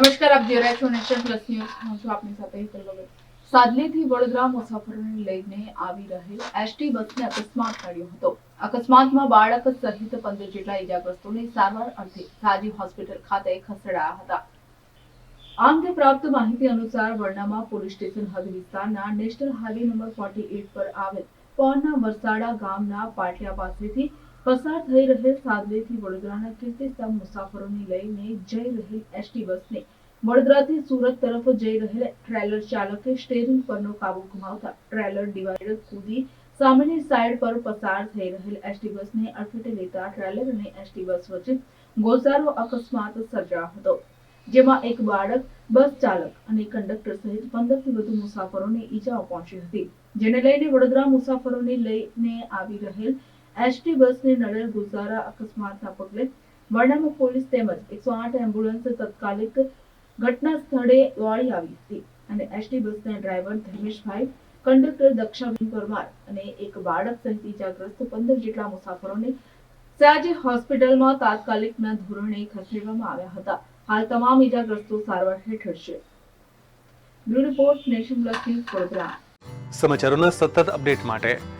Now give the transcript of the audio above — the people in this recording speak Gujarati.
નમસ્કાર, આપ જોઈ રહ્યા છો નેશન પ્લસ ન્યૂઝ. હું છું આપની સાથે હિતલ વગર. સાદલીથી વડોદરા મુસાફરોને લઈને આવી રહેલ એસટી બસને અકસ્માત નડ્યો હતો. અકસ્માતમાં બાળક સહિત પંદર જેટલા ઇજાગ્રસ્તોને સારવાર અર્થે સાજી હોસ્પિટલ ખાતે ખસેડાયા હતા. આ પ્રાપ્ત માહિતી અનુસાર વરનામા પોલીસ સ્ટેશન હદ વિસ્તારના national highway number forty eight પર આવેલ પોરના વરસાડા ગામના પાટિયા પાસેથી પસાર થઈ રહેલ સાદવેથી વડોદરાના કીર્તિસ્તંભ મુસાફરોને લઈને જઈ રહેલ એસટી બસને વડોદરાથી સુરત તરફ જઈ રહેલ ટ્રેલર ચાલકે સ્ટેરિંગ પરનો કાબુ ગુમાવતા ટ્રેલર ડિવાઈડર કૂદી સામેની સાઈડ પર પસાર થઈ રહેલ એસટી બસને અડફેટે લેતા ટ્રેલર અને એસટી બસ વચ્ચે ગોઝારો અકસ્માત સર્જાયો હતો, જેમાં એક બાળક, બસ ચાલક અને કંડક્ટર સહિત પંદરથી વધુ મુસાફરોને ઈજાઓ પહોંચી હતી, જેને લઈને વડોદરા મુસાફરોને લઈને આવી રહેલ એસટી બસને નડેલ ગુજારા અકસ્માતના પગલે વરનામા પોલીસ તેમજ એકસો આઠ એમ્બ્યુલન્સ તત્કાલિક ઘટના સ્થળે દોડી આવી હતી અને એસટી બસના ડ્રાઈવર ધર્મેશભાઈ, કંડક્ટર દક્ષાબેન પરમાર અને એક બાળક સહિત ઇજાગ્રસ્ત પંદર જેટલા મુસાફરોને સયાજી હોસ્પિટલમાં તાત્કાલિકના ધોરણે ખસેડવામાં આવ્યા હતા. હાલ તમામ ઈજાગ્રસ્તો સારવાર હેઠળ છે. Bureau report nation plus news Vadodara. સમાચારોના સતત અપડેટ માટે